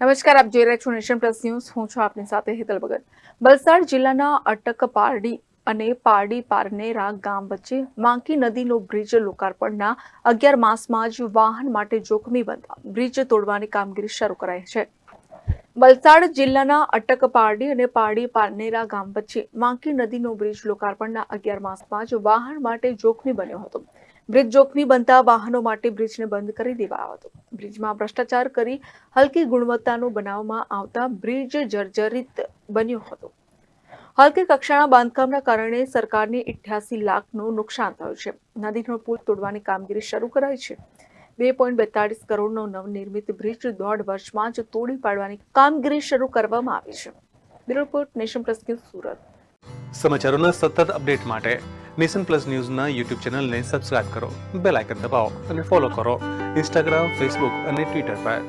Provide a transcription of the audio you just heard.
નમસ્કાર, આપ જોઈ રહ્યા છો નેશન પ્લસ ન્યૂઝ. હું છું આપની સાથે હેતલ ભગત. વલસાડ જિલ્લાના અટક પારડી અને પારડી પારનેરા ગામ વચ્ચે માંકી નદીનો બ્રિજ લોકાર્પણના અગિયાર માસમાં જ વાહન માટે જોખમી બનતા બ્રિજ તોડવાની કામગીરી શરૂ કરાઈ છે. વલસાડ જિલ્લાના અટક પારડી અને પારડી પારનેરા ગામ વચ્ચે માંકી નદીનો બ્રિજ લોકાર્પણના અગિયાર માસમાં જ વાહન માટે જોખમી બન્યો હતો. બ્રિજ જોખમી બનતા વાહનો માટે બ્રિજને બંધ કરી દેવાયો હતો. બ્રિજમાં ભ્રષ્ટાચાર કરી હલકી ગુણવત્તાનો બનાવવામાં આવતા બ્રિજ જર્જરિત બન્યો હતો. હલકી કક્ષાના બાંધકામના કારણે સરકારને ઇઠ્યાસી લાખનું નુકસાન થયું છે. નદીનો પુલ તોડવાની કામગીરી શરૂ કરાઈ છે. બે પોઈન્ટ બેતાળીસ કરોડનો નવનિર્મિત બ્રિજ દોઢ વર્ષમાં જ તોડી પાડવાની કામગીરી શરૂ કરવામાં આવી છે. Report, nation plus news Surat. સમાચારોના સતત અપડેટ માટે નેશન પ્લસ ન્યૂઝના યુટ્યુબ ચેનલને સબસ્ક્રાઇબ કરો, બેલ આઇકન દબાવો અને ફોલો કરો. ઇન્સ્ટાગ્રામ, ફેસબુક અને ટ્વિટર પર.